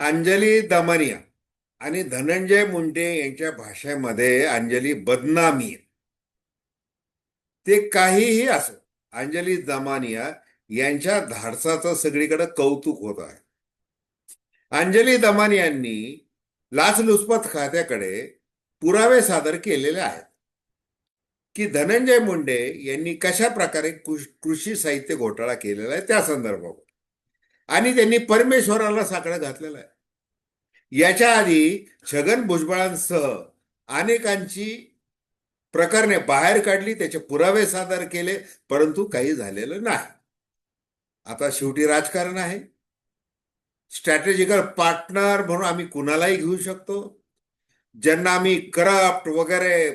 अंजली दमनिया आणि धनंजय मुंडे यांच्या भाषेमध्ये अंजली बदनामी ते काहीही असो अंजली दमानिया यांच्या धाडसाचं सगळीकडे कौतुक होत आहे. अंजली दमानियांनी लाचलुचपत खात्याकडे पुरावे सादर केलेले आहेत. की धनंजय मुंडे यांनी कशा प्रकारे कृषी साहित्य घोटाळा केलेला आहे त्या संदर्भात. आणि त्यांनी परमेश्वराला साकडं घातलेलं आहे. याच्या आधी छगन भुजबळांसह अनेकांची प्रकरणे बाहेर काढली त्याचे पुरावे सादर केले परंतु काही झालेलं नाही. आता शेवटी राजकारण आहे. स्ट्रॅटेजिकल पार्टनर म्हणून आम्ही कुणालाही घेऊ शकतो. ज्यांना आम्ही करप्ट वगैरे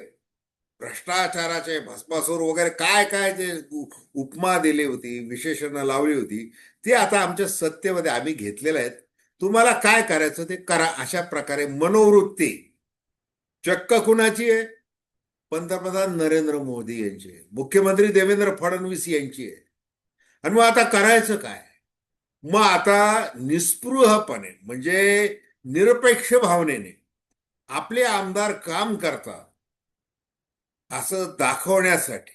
भ्रष्टाचाराचे भस्मासूर वगैरे काय काय जे उपमा दिली होती विशेषणं लावली होती ते आता आमच्या सत्तेमध्ये आम्ही घेतलेले आहेत. तुम्हाला काय करायचं ते करा अशा प्रकारे मनोवृत्ती. चक्क कुणाची आहे? पंतप्रधान नरेंद्र मोदी यांची आहे. मुख्यमंत्री देवेंद्र फडणवीस यांची आहे. आणि मग आता करायचं काय? मग आता निस्पृहपणे म्हणजे निरपेक्ष भावनेने आपले आमदार काम करतात. असं दाखवण्यासाठी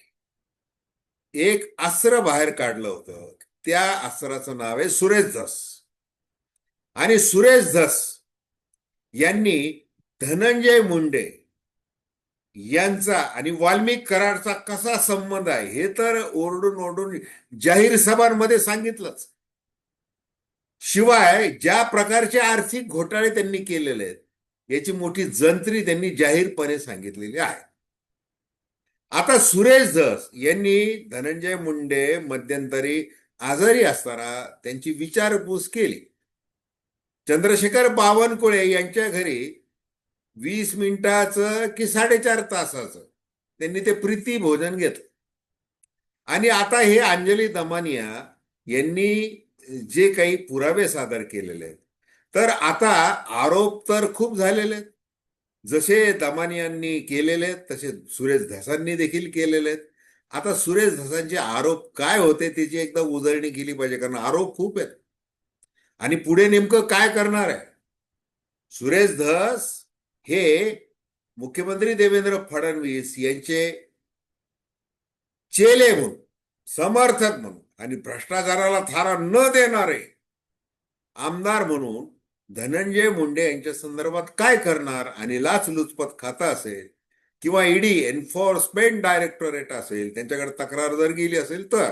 एक अस्त्र बाहेर काढलं होतं. त्या अस्त्राचं नाव आहे सुरेश धस. आणि सुरेश धस यांनी धनंजय मुंडे यांचा आणि वाल्मिक करारचा कसा संबंध आहे हे तर ओरडून ओरडून जाहीर सभांमध्ये सांगितलंच. शिवाय ज्या प्रकारचे आर्थिक घोटाळे त्यांनी केलेले आहेत याची मोठी जंत्री त्यांनी जाहीरपणे सांगितलेली आहे. आता सुरेश धस यांनी धनंजय मुंडे मध्यंतरी आजारी असताना त्यांची विचारपूस केली. चंद्रशेखर बावनकुळे यांच्या घरी वीस मिनिटाचं की साडेचार तासाचं त्यांनी ते प्रीती भोजन घेतलं. आणि आता हे अंजली दमानिया यांनी जे काही पुरावे सादर केलेले आहेत तर आता आरोप तर खूप झालेले आहेत. जसे दमानियांनी केलेले आहेत तसे सुरेश धसांनी देखील केलेले आहेत. आता सुरेश धसांचे आरोप काय होते त्याची एकदा उजळणी केली पाहिजे कारण आरोप खूप आहेत. आणि पुढे नेमकं काय करणार आहे? सुरेश धस हे मुख्यमंत्री देवेंद्र फडणवीस यांचे चेले म्हणून समर्थक म्हणून आणि भ्रष्टाचाराला थारा न देणारे आमदार म्हणून धनंजय मुंडे यांच्या संदर्भात काय करणार आणि लाचलुचपत खातं असेल किंवा ईडी एन्फोर्समेंट डायरेक्टोरेट असेल त्यांच्याकडे तक्रार जर गेली असेल तर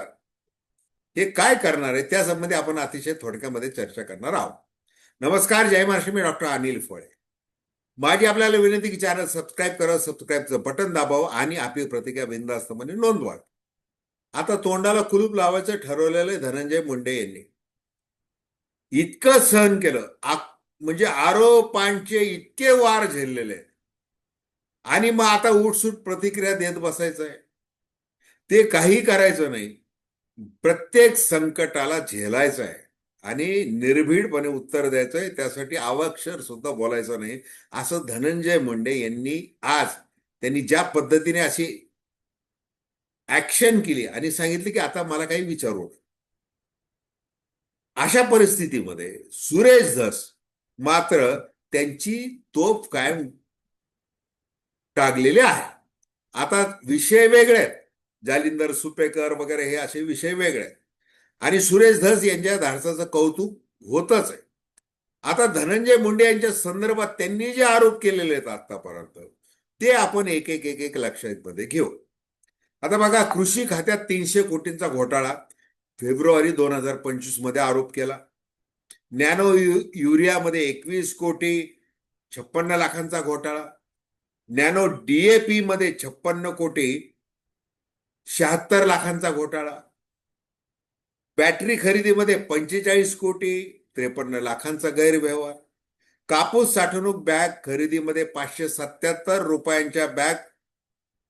हे काय करणार आहे त्या संबंधी आपण अतिशय थोडक्यामध्ये चर्चा करणार आहोत. नमस्कार जय महाराष्ट्र मी डॉक्टर अनिल फळे. माझी आपल्याला विनंती की चॅनल सबस्क्राईब करा सबस्क्राईबचं बटन दाबावं आणि आपली प्रतिक्रिया बिंदास्तपणे म्हणजे नोंदवा आता तोंडाला कुलूप लावायचं ठरवलेलं धनंजय मुंडे यांनी. इतकं सहन केलं म्हणजे आरोपांचे इतके वार झेललेले आहेत. आणि मग आता उठसूट प्रतिक्रिया देत बसायचं आहे ते काही करायचं नाही. प्रत्येक संकटाला झेलायचं आहे आणि निर्भीडपणे उत्तर द्यायचं आहे त्यासाठी अवाक्षर सुद्धा बोलायचं नाही. असं धनंजय मुंडे यांनी आज त्यांनी ज्या पद्धतीने अशी ऍक्शन केली आणि सांगितले की आता मला काही विचारू अशा परिस्थितीमध्ये सुरेश धस मात्र त्यांची तोफ कायम टागलेली आहे. आता विषय वेगळे आहेत. जालिंदर सुपेकर वगैरे हे असे विषय वेगळे आहेत. आणि सुरेश धस यांच्या धाडसाचं कौतुक होतच आहे. आता धनंजय मुंडे यांच्या संदर्भात त्यांनी जे आरोप केलेले आहेत आतापर्यंत ते आपण एक एक एक एक लक्षात मध्ये घेऊ. आता बघा कृषी खात्यात तीनशे कोटींचा घोटाळा फेब्रुवारी दोन हजार पंचवीसमध्ये आरोप केला. नॅनो यु युरियामध्ये एकवीस कोटी छप्पन्न लाखांचा घोटाळा. नॅनो डीएपी मध्ये छप्पन्न कोटी शहात्तर लाखांचा घोटाळा. बॅटरी खरेदीमध्ये पंचेचाळीस कोटी त्रेपन्न लाखांचा गैरव्यवहार. कापूस साठवणूक बॅग खरेदीमध्ये पाचशे सत्याहत्तर रुपयांच्या बॅग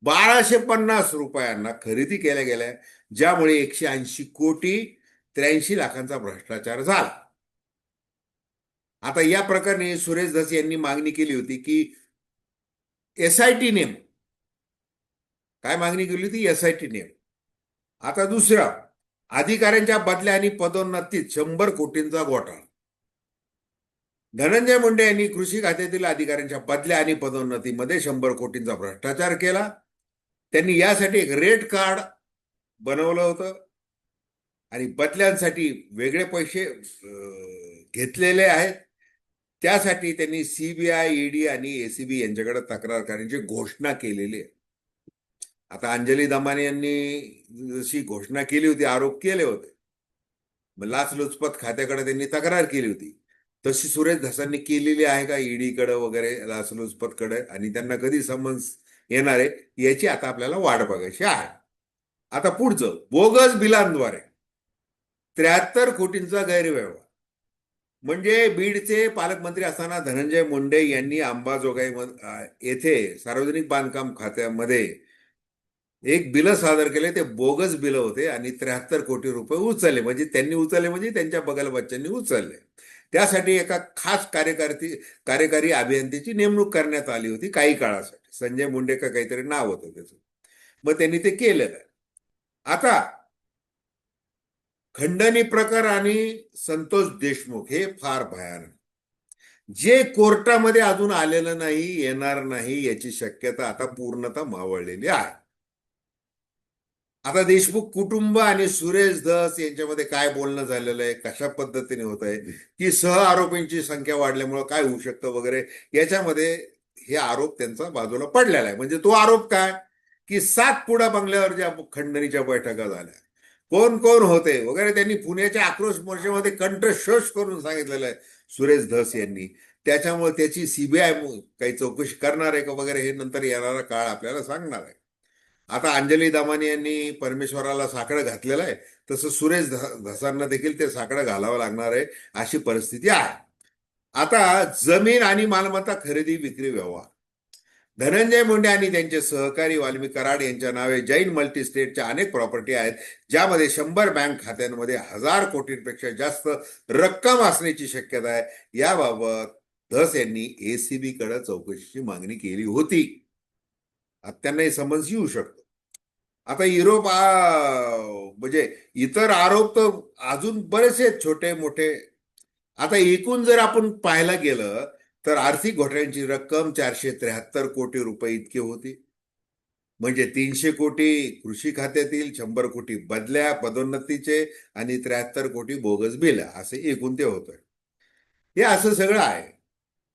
बाराशे पन्नास रुपयांना खरेदी केल्या गेल्या ज्यामुळे एकशे ऐंशी कोटी त्र्याऐंशी लाखांचा भ्रष्टाचार झाला. आता या प्रकरणी सुरेश धस यांनी मागणी केली होती की एस आय टी नेम. काय मागणी केली होती? S I T name. आता दुसरा अधिकाऱ्यांच्या बदल्या आणि पदोन्नतीत शंभर कोटींचा घोटाळा. धनंजय मुंडे यांनी कृषी खात्यातील अधिकाऱ्यांच्या बदल्या आणि पदोन्नतीमध्ये शंभर कोटींचा भ्रष्टाचार केला. त्यांनी यासाठी एक रेट कार्ड बनवलं होतं. आणि बदल्यांसाठी वेगळे पैसे घेतलेले आहेत. त्यासाठी त्यांनी सीबीआय ईडी आणि एसीबी यांच्याकडे तक्रार करण्याची घोषणा केलेली आहे. आता अंजली दमाने यांनी जशी घोषणा केली होती आरोप केले होते. मग लाचलुचपत खात्याकडे त्यांनी तक्रार केली होती. तशी सुरेश धसांनी केलेली आहे का ईडीकडे वगैरे लाचलुचपतकडे आणि त्यांना कधी समन्स येणार आहे? याची आता आपल्याला वाट बघायची आहे. आता पुढचं बोगस बिलांद्वारे त्र्याहत्तर कोटींचा गैरव्यवहार. म्हणजे बीडचे पालकमंत्री असताना धनंजय मुंडे यांनी अंबाजोगाई येथे सार्वजनिक बांधकाम खात्यामध्ये एक बिलं सादर केले. ते बोगस बिलं होते आणि त्र्याहत्तर कोटी रुपये उचलले. म्हणजे त्यांनी उचलले म्हणजे त्यांच्या बगल बच्चांनी उचलले. त्यासाठी एका खास कार्यकारी कार्यकारी अभियंत्याची नेमणूक करण्यात आली होती काही काळासाठी. संजय मुंडे का काहीतरी नाव होतं त्याचं. मग त्यांनी ते केलेलं. आता खंडणी प्रकार आणि संतोष देशमुख हे फार भयानक. जे कोर्टामध्ये अजून आलेलं नाही येणार नाही याची शक्यता आता पूर्णतः मावळलेली आहे. आता देशमुख कुटुंब आणि सुरेश धस यांच्यामध्ये काय बोलणं झालेलं आहे कशा पद्धतीने होत आहे की सह आरोपींची संख्या वाढल्यामुळे काय होऊ शकतं वगैरे याच्यामध्ये हे आरोप त्यांचा बाजूला पडलेला आहे. म्हणजे तो आरोप काय की सात पुडा बंगल्यावर ज्या खंडणीच्या बैठका झाल्या. कोण कोण होते? वगैरे त्यांनी पुण्याच्या आक्रोश मोर्चामध्ये कंठशोष करून सांगितलेलं आहे सुरेश धस यांनी. त्याच्यामुळे त्याची सीबीआय काही चौकशी करणार आहे का वगैरे हे नंतर येणारा काळ आपल्याला सांगणार आहे. आता अंजली दामानी यांनी परमेश्वराला साकडं घातलेलं आहे. तसं सुरेश धसांना देखील ते साकडं घालावं लागणार आहे अशी परिस्थिती आहे. आता जमीन आणि मालमत्ता खरेदी विक्री व्यवहार. धनंजय मुंडे आणि त्यांचे सहकारी वाल्मी कराड यांच्या नावे जैन मल्टी स्टेटच्या अनेक प्रॉपर्टी आहेत ज्यामध्ये शंभर बँक खात्यांमध्ये हजार कोटींपेक्षा जास्त रक्कम असण्याची शक्यता आहे. याबाबत धस यांनी एसीबी कडे चौकशीची मागणी केली होती. आता त्यांनाही समज येऊ शकतो. आता युरोप म्हणजे इतर आरोप तर अजून बरेचसे आहेत, छोटे मोठे आता एकूण जर आपण पाहायला गेलं तर आर्थिक घोटाळ्यांची रक्कम चारशे त्र्याहत्तर कोटी रुपये इतकी होती. म्हणजे तीनशे कोटी कृषी खात्यातील शंभर कोटी बदल्या पदोन्नतीचे आणि त्र्याहत्तर कोटी बोगस बिल असे एकूण ते होतं हे असं सगळं आहे.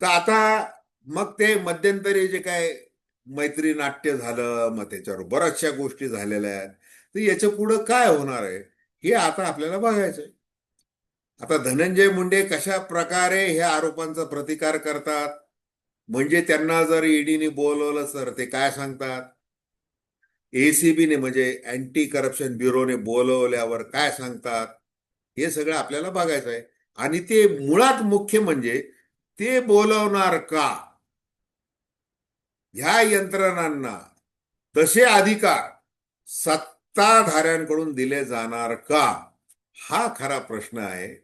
तर आता मग ते मध्यंतरी जे काय मैत्री नाट्य झालं मग त्याच्यावर बऱ्याचशा गोष्टी झालेल्या आहेत. तर याच्या पुढं काय होणार आहे हे आता आपल्याला बघायचं आहे आता धनंजय मुंडे कशा प्रकारे ह्या आरोपांचा प्रतिकार करतात? म्हणजे त्यांना जर ईडीने बोलवलं तर ते काय सांगतात? एसीबीने म्हणजे अँटी करप्शन ब्युरोने बोलवल्यावर काय सांगतात? हे सगळं आपल्याला बघायचं आहे. आणि ते मुळात मुख्य म्हणजे ते बोलवणार का? ह्या यंत्रणांना तसे अधिकार सत्ताधाऱ्यांकडून दिले जाणार का? हा खरा प्रश्न आहे.